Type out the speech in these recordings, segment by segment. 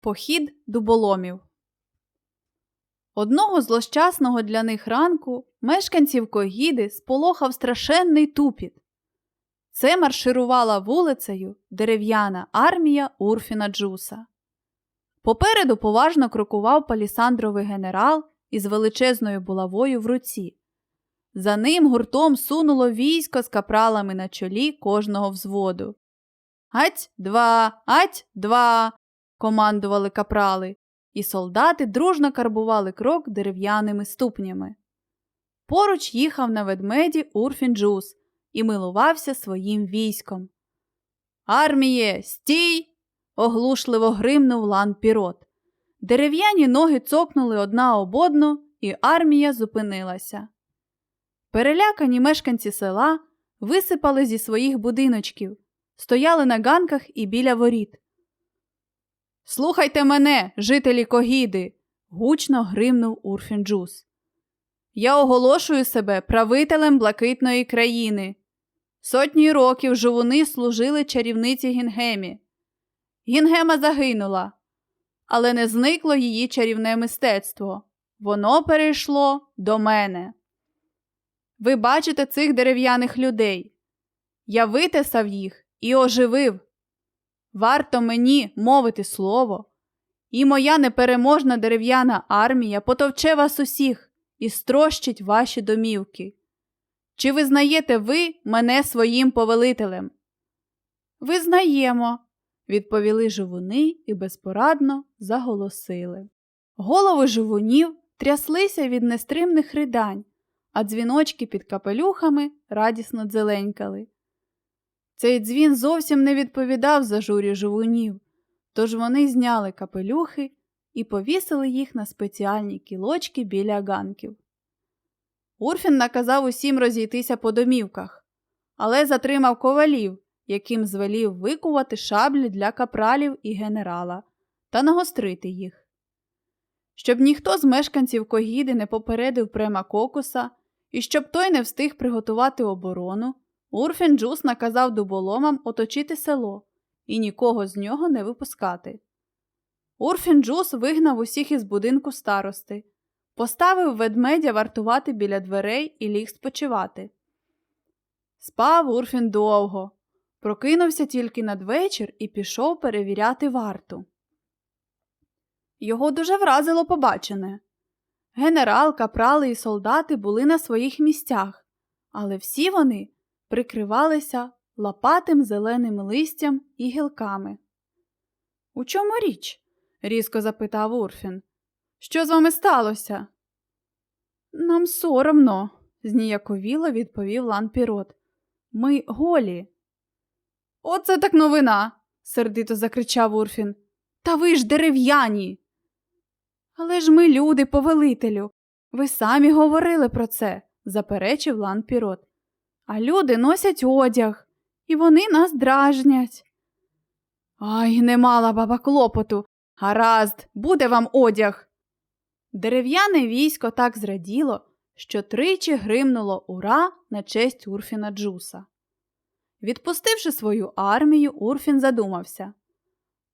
Похід дуболомів. Одного злощасного для них ранку мешканців Когіди сполохав страшенний тупіт. Це марширувала вулицею дерев'яна армія Урфіна Джуса. Попереду поважно крокував палісандровий генерал із величезною булавою в руці. За ним гуртом сунуло військо з капралами на чолі кожного взводу. Ать два, ать два. Командували капрали, і солдати дружно карбували крок дерев'яними ступнями. Поруч їхав на ведмеді Урфін Джус і милувався своїм військом. Арміє, стій! оглушливо гримнув лан пірот. Дерев'яні ноги цокнули одна об одну, і армія зупинилася. Перелякані мешканці села висипали зі своїх будиночків, стояли на ганках і біля воріт. Слухайте мене, жителі Когіди, гучно гримнув Урфінджус. Я оголошую себе правителем блакитної країни. Сотні років жовуни служили чарівниці Гінгемі. Гінгема загинула, але не зникло її чарівне мистецтво. Воно перейшло до мене. Ви бачите цих дерев'яних людей. Я витесав їх і оживив. Варто мені мовити слово, і моя непереможна дерев'яна армія потовче вас усіх і строщить ваші домівки. Чи визнаєте ви мене своїм повелителем? Визнаємо, відповіли живуни і безпорадно заголосили. Голови живунів тряслися від нестримних ридань, а дзвіночки під капелюхами радісно дзеленькали. Цей дзвін зовсім не відповідав зажурі живунів, тож вони зняли капелюхи і повісили їх на спеціальні кілочки біля ганків. Урфін наказав усім розійтися по домівках, але затримав ковалів, яким звелів викувати шаблі для капралів і генерала та нагострити їх. Щоб ніхто з мешканців Когіди не попередив према кокуса і щоб той не встиг приготувати оборону, Урфін Джус наказав дуболомам оточити село і нікого з нього не випускати. Урфін Джус вигнав усіх із будинку старости, поставив ведмедя вартувати біля дверей і ліг спочивати. Спав Урфін довго, прокинувся тільки надвечір і пішов перевіряти варту. Його дуже вразило побачене. Генерал, капрали і солдати були на своїх місцях, але всі вони прикривалися лопатим зеленим листям і гілками. У чому річ? різко запитав Урфін. Що з вами сталося? Нам соромно, зніяковіло відповів Лан Пірот. Ми голі. Оце так новина, сердито закричав Урфін. Та ви ж дерев'яні. Але ж ми люди, повелителю. Ви самі говорили про це, заперечив Лан Пірот. А люди носять одяг, і вони нас дражнять. Ай, не мала баба клопоту. Гаразд, буде вам одяг. Дерев'яне військо так зраділо, що тричі гримнуло ура на честь Урфіна Джуса. Відпустивши свою армію, Урфін задумався.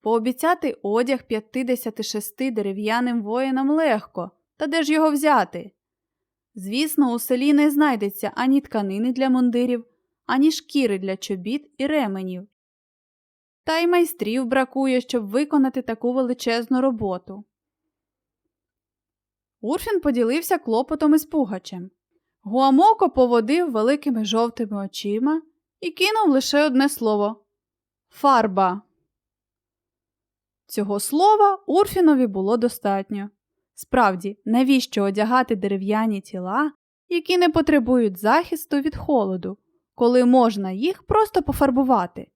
Пообіцяти одяг 56 дерев'яним воїнам легко, та де ж його взяти? Звісно, у селі не знайдеться ані тканини для мундирів, ані шкіри для чобіт і ременів. Та й майстрів бракує, щоб виконати таку величезну роботу. Урфін поділився клопотом із Пугачем. Гуамоко поводив великими жовтими очима і кинув лише одне слово фарба. Цього слова Урфінові було достатньо. Справді, навіщо одягати дерев'яні тіла, які не потребують захисту від холоду, коли можна їх просто пофарбувати?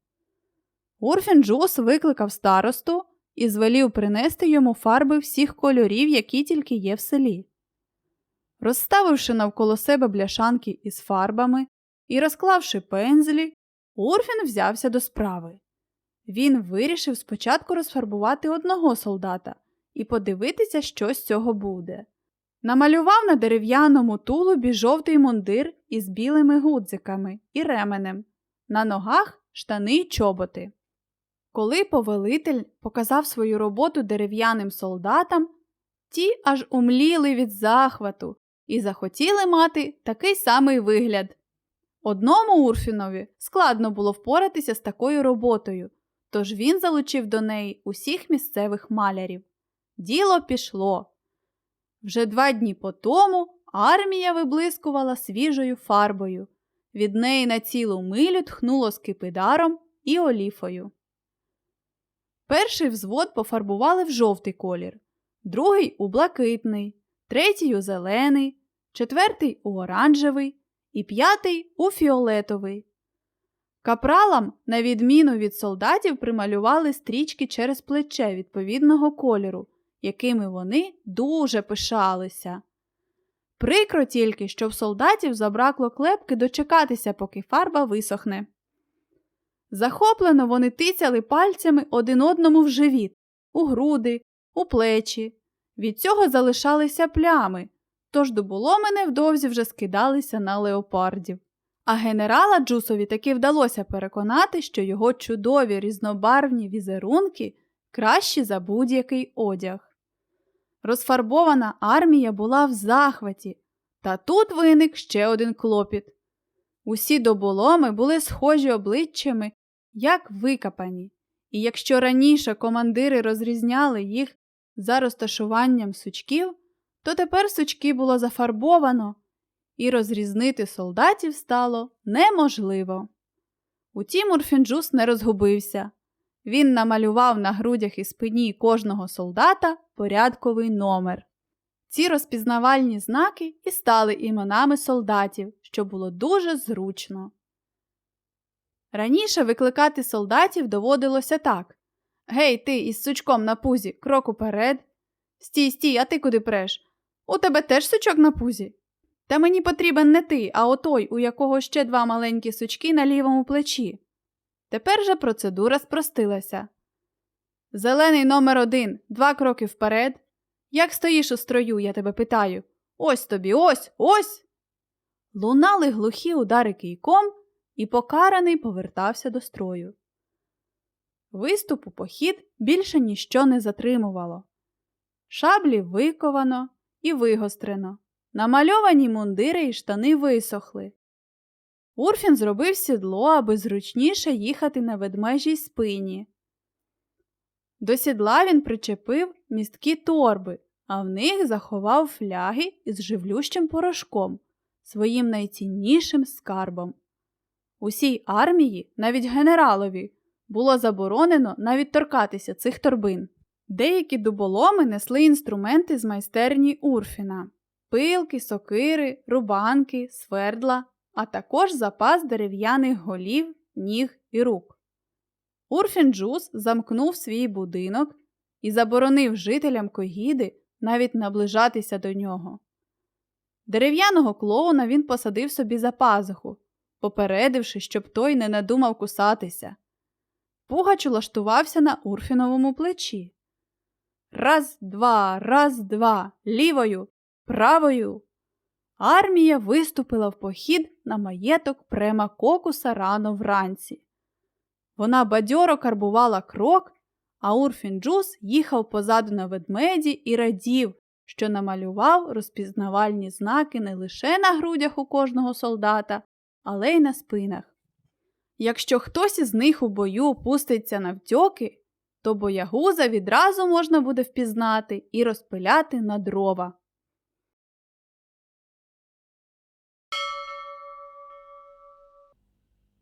Урфін Джус викликав старосту і звелів принести йому фарби всіх кольорів, які тільки є в селі. Розставивши навколо себе бляшанки із фарбами і розклавши пензлі, Урфін взявся до справи. Він вирішив спочатку розфарбувати одного солдата і подивитися, що з цього буде. Намалював на дерев'яному тулубі жовтий мундир із білими гудзиками і ременем, на ногах штани й чоботи. Коли повелитель показав свою роботу дерев'яним солдатам, ті аж умліли від захвату і захотіли мати такий самий вигляд. Одному Урфінові складно було впоратися з такою роботою, тож він залучив до неї усіх місцевих малярів. Діло пішло. Вже два дні по тому армія виблискувала свіжою фарбою. Від неї на цілу милю тхнуло скипидаром і оліфою. Перший взвод пофарбували в жовтий колір, другий у блакитний, третій у зелений, четвертий у оранжевий і п'ятий у фіолетовий. Капралам, на відміну від солдатів, прималювали стрічки через плече відповідного кольору, якими вони дуже пишалися. Прикро тільки, що в солдатів забракло клепки дочекатися, поки фарба висохне. Захоплено вони тицяли пальцями один одному в живіт, у груди, у плечі. Від цього залишалися плями, тож добуломи невдовзі вже скидалися на леопардів. А генерала Джусові таки вдалося переконати, що його чудові різнобарвні візерунки кращі за будь-який одяг. Розфарбована армія була в захваті, та тут виник ще один клопіт. Усі доболоми були схожі обличчями, як викопані, і якщо раніше командири розрізняли їх за розташуванням сучків, то тепер сучки було зафарбовано, і розрізнити солдатів стало неможливо. Утім, Урфінджус не розгубився. Він намалював на грудях і спині кожного солдата порядковий номер. Ці розпізнавальні знаки і стали іменами солдатів, що було дуже зручно. Раніше викликати солдатів доводилося так Гей, ти із сучком на пузі, крок уперед. Стій, стій, а ти куди преш? У тебе теж сучок на пузі? Та мені потрібен не ти, а отой, у якого ще два маленькі сучки на лівому плечі. Тепер же процедура спростилася. Зелений номер один, два кроки вперед. Як стоїш у строю, я тебе питаю. Ось тобі, ось, ось. Лунали глухі удари кийком, і покараний повертався до строю. Виступ у похід більше ніщо не затримувало. Шаблі виковано і вигострено. Намальовані мундири і штани висохли. Урфін зробив сідло, аби зручніше їхати на ведмежій спині. До сідла він причепив місткі торби, а в них заховав фляги із живлющим порошком, своїм найціннішим скарбом. Усій армії, навіть генералові, було заборонено навіть торкатися цих торбин. Деякі дуболоми несли інструменти з майстерні Урфіна пилки, сокири, рубанки, свердла, а також запас дерев'яних голів, ніг і рук. Урфін Джус замкнув свій будинок і заборонив жителям Когіди навіть наближатися до нього. Дерев'яного клоуна він посадив собі за пазуху, попередивши, щоб той не надумав кусатися. Пугач улаштувався на Урфіновому плечі. Раз, два, раз, два, лівою, правою. Армія виступила в похід на маєток према кокуса рано вранці. Вона бадьоро карбувала крок, а Урфін Джус їхав позаду на ведмеді і радів, що намалював розпізнавальні знаки не лише на грудях у кожного солдата, але й на спинах. Якщо хтось із них у бою пуститься навтьоки, то боягуза відразу можна буде впізнати і розпиляти на дрова.